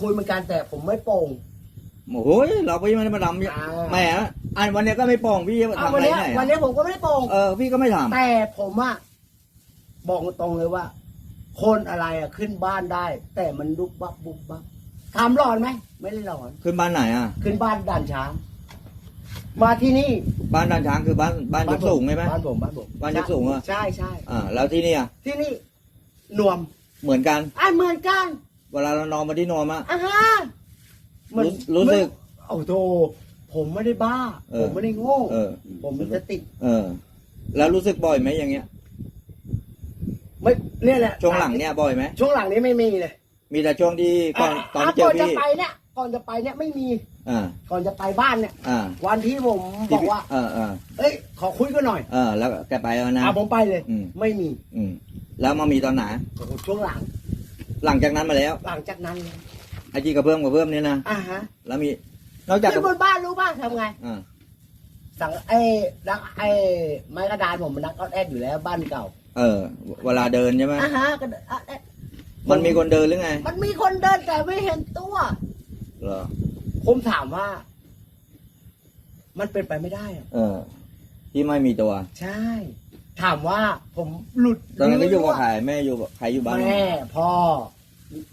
คุยเหมือนกันแต่ผมไม่โป่ง โอ้โหเราพี่ไม่ได้มาทอ่าำแหมอันวันนี้ก็ไม่ป้องพี่เอาทำวัอะนไรเนี้ยไหนวันเนี้ยผมก็ไม่ได้โป่ง เออพี่ก็ไม่ทแต่ผมอะบอกตรงเลยว่า คนอะไรอะขึ้นบ้านได้ แต่มันลุกบับบุบบับถามหลอนไหมไม่ได้หลอนำขึ้นบ้านไหนอะ ขึ้นบ้านด่านช้าง มาที่นี่บ้านด้านช้างคือบ้านบ้านยกสูงใช่ไหม บ้านผมบ้านผมบ้านยกสูงเหรอ ใช่ใช่อ่าแล้วที่นี่อะที่นี่นวมเหมือนกัน อะเหมือนกัน เวลาเรานอนมาที่นอนอะอะฮะมันรู้รู้สึกมันโอ้โธผมไม่ได้บ้า เออ ผมไม่ได้โง่ เออ ผมมีสติเออ แล้วรู้สึกบ่อยไหมอย่างเงี้ย ไม่เนี่ยแหละช่วงหลังเนี่ยบ่อยไหม ช่วงหลังนี้ไม่มีเลยมีแต่ช่วงที่ก่อนตอนที่เจอก่อนจะพี่ ไปเนี่ยก่อนจะไปเนี่ยไม่มีอ่า ก่อนจะไปบ้านเนี่ย อ่าวันที่ผมบที่อกพี่ว่า เออเออเอ้ย ขอคุยกันหน่อยเออ แล้วแกไปแล้วนะ อะผมไปเลย อืม ไม่มี อืม แล้วมามีตอนไหนโอ้โหช่วงหลัง หลังจากนั้นมาแล้วหลังจากนั้นเลยไอจีกระเพื่อมกระเพื่อมเนี่ยนะอ่าฮะแล้วมีนอกจากขึ้นบนบ้านรู้ป่ะทำไงอ่าสั่งไอ้ดักไอ้ไม้กระดานผมมันนักออดแอดอยู่แล้วบ้านเก่าเออ เวลาเดินใช่ไหมอ่าฮะก็เดินออดแอดมันมีคนเดินหรือไงมันมีคนเดินแต่ไม่เห็นตัว เหรอผมถามว่า มันเป็นไปไม่ได้อะเออ ที่ไม่มีตัว ใช่ ถามว่าผมหลุดตอนนั้นก็อยู่กับรู้ใครแม่อยู่กับใครอยู่บ้านแม่พ่อ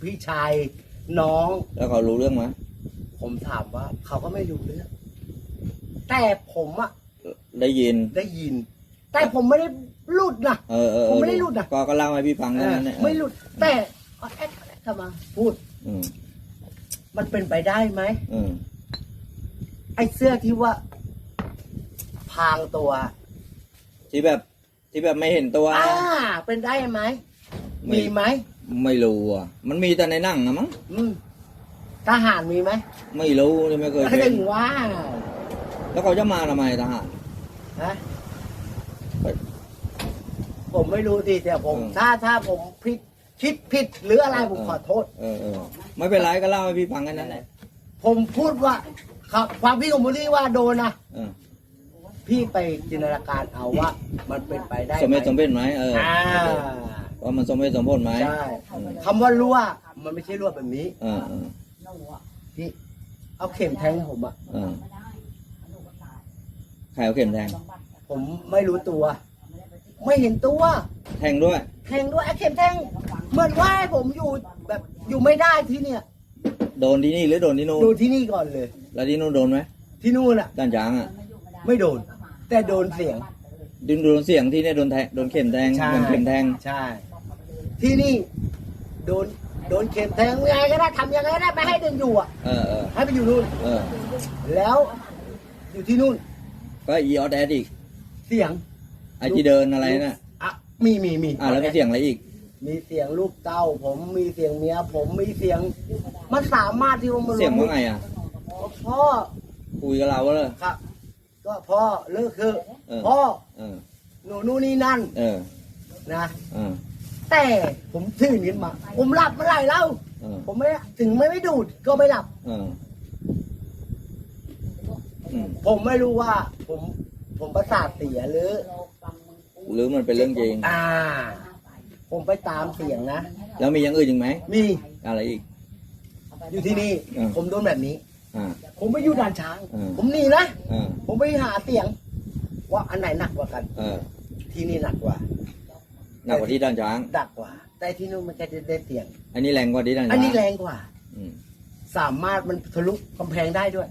พี่ชายน้อง แล้วเขารู้เรื่องไหมผมถามว่า เขาก็ไม่รู้เรื่องแต่ผมอะได้ยินได้ยิน แต่ผมไม่ได้หลุดนะเออเออเออผมไม่ได้หลุดอะก็ก็เล่าให้พี่ฟังเอแค่อนั้นแหละไม่หลุด แต่เอาแอดแอดเข้ามา พูดอืมมันเป็นไปได้ไหมอืมไอ้เสื้อที่ว่าพรางตัว ที่แบบ ที่แบบไม่เห็นตัวอ่าเป็นได้ไหมมีไหมไม่รู้อะ มันมีแต่ในหนังนะมั้งอืมทหารมีไหมไม่รู้เลยไม่เคยก็เห็ถึนงว่า แล้วเขาจะมาทำไมทหารฮะผมไม่รู้ดิแต่ผมอืมถ้าถ้าผมผิดคิดผิดหรืออะไรผมเออขอโทษ เออเออไม่เป็นไรก็เล่าให้พี่ฟังแค่นั้นแหละผมพูดว่าครับความพี่ของบุรีว่าโดนนะเออ พี่ไปจินตนาการเอาว่า มันเป็นไปได้สมเหตุสมไหผลไหมเอออ่าว่ามันสมเหตุสมผลไหมใช่คำว่ารั่วมันไม่ใช่รั่วแบบนี้เออเออพี่เอาเข็มแทงผมอะเออใครเอาเข็มแทงผมไม่รู้ตัว ไม่เห็นตัวแทงด้วย แทงด้วยไอ้เข็มแทงเหมือนว่าให้ผมอยู่แบบอยู่ไม่ได้ที่เนี่ยโดนที่นี่หรือโดนที่นู่นดูที่นี่ก่อนเลย แล้วที่นู่นโดนไหมที่นู่นอะด้านช้างอะ ไม่โดน แต่โดนเสียง ดึงโดนเสียงที่เนี่ยโดนแทงโดนเข็มแทงใช่ โดนเข็มแทงใช่ ที่นี่ โดนโดนเข็มแทงยังไงก็ได้ทำยังไงก็ได้ไม่ให้เดินอยู่อะเออเออให้ไปอยู่นู่น เออแล้ว อยู่ที่นู่นก็อีออดแอดอีกเสียงไอที่เดินอะไรน่ะอะมีมีมีอ่าแล้วมีเสียงอะไรอีก มีเสียงลูกเต้า ผมมีเสียงเมียผมมีเสียง มันสามารถที่ว่ามันเสียงว่าไงอะพ่อคุยกับเราเลยครับ ก็พ่อเลิกคือเออ พ่อเออ หนูนู่นนี่นั่นเออ นะ เออ แต่ผมตื่นขึ้นมา ผมหลับเมื่อไหร่เล่า เออ ผมไม่ถึงไม่ไม่ดูดก็ไม่หลับ เออ อืมผมไม่รู้ว่า ผมผมประสาทเสียหรือ หรือมันเป็นเรื่องจริง อ่า ผมไปตามเสียงนะ แล้วมีอย่างอื่นอีกไหม มีอะไรอีก อยู่ที่นี่อืมผมโดนแบบนี้ อ่า ผมไปอยู่ด่านช้างอืมผมหนีนะเออผม ไปหาเสียง ว่าอันไหนหนักกว่ากัน เออที่นี่หนักกว่าหนักกว่าที่ด้านช้างหนักกว่า แต่ที่นู่นมันแค่ได้เสียง อันนี้แรงกว่าที่ด้านช้างอันนี้แรงกว่าอืมสามารถมันทะลุกำแพงได้ด้วย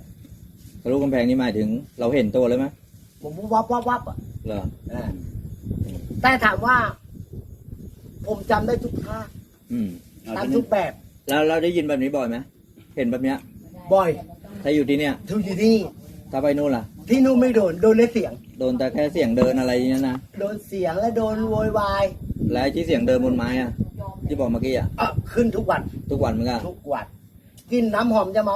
ทะลุกำแพงนี่หมายถึง เราเห็นตัวเลยไหมผมวับวับวับอะเหรออ่าแต่ถามว่า ผมจำได้ทุกท่าอืมตามทุกแบบ แล้วเราได้ยินแบบนี้บ่อยไหมเห็นแบบเนี้ย บ่อย ถ้าอยู่ที่เนี้ยทุกอยู่ที่นี่ ถ้าไปนู่นล่ะ ที่นู่นไม่โดน โดนเลยเสียง โดนแต่แค่เสียงเดินอะไรอย่างนี้ยนะ โดนเสียงและโดนโวยวายและไอ้ที่เสียงเดินบนไม้อะที่บอกเมื่อกี้อะเอะขึ้นทุกวัน ทุกวันเหมือนกัน ทุกวัน กินน้ำหอมจะมา